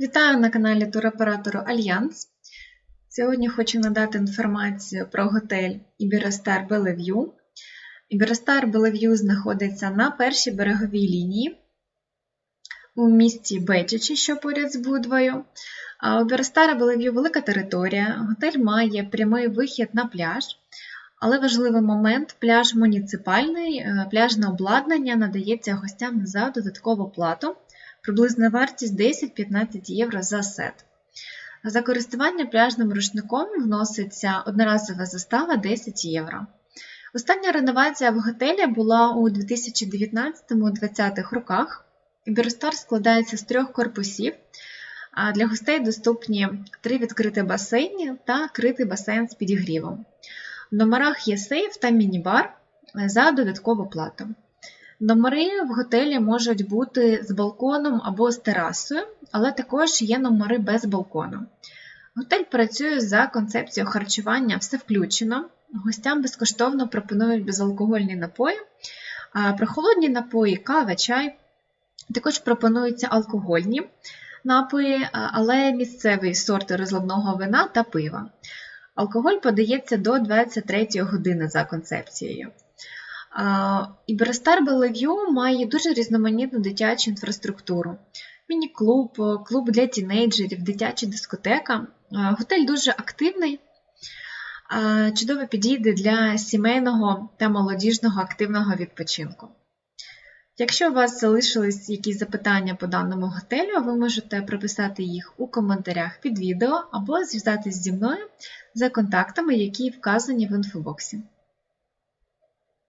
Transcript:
Вітаю на каналі туроператору Альянс. Сьогодні хочу надати інформацію про готель Іберостар Белев'ю. Іберостар Белев'ю знаходиться на першій береговій лінії у місті Бечичі, що поряд з Будвою. А У Іберостара Белев'ю велика територія. Готель має прямий вихід на пляж. Але важливий момент пляж муніципальний, е, пляжне обладнання надається гостям за додаткову плату. Приблизна вартість 10-15 євро за сет. За користування пляжним рушником вноситься одноразова застава 10 євро. Остання реновація в готелі була у 2019-2020 роках. Біростар складається з трьох корпусів. Для гостей доступні три відкриті басейні та критий басейн з підігрівом. В номерах є сейф та міні-бар за додаткову плату. Номери в готелі можуть бути з балконом або з терасою, але також є номери без балкону. Готель працює за концепцією харчування все включено. Гостям безкоштовно пропонують безалкогольні напої, прохолодні напої, кава, чай. Також пропонуються алкогольні напої, але місцеві сорти розливного вина та пива. Алкоголь подається до 23 години за концепцією. Іберостар Белев'ю має дуже різноманітну дитячу інфраструктуру. Міні-клуб, клуб для тінейджерів, дитяча дискотека. Готель дуже активний, чудово підійде для сімейного та молодіжного активного відпочинку. Якщо у вас залишились якісь запитання по даному готелю, ви можете прописати їх у коментарях під відео або зв'язатись зі мною за контактами, які вказані в інфобоксі.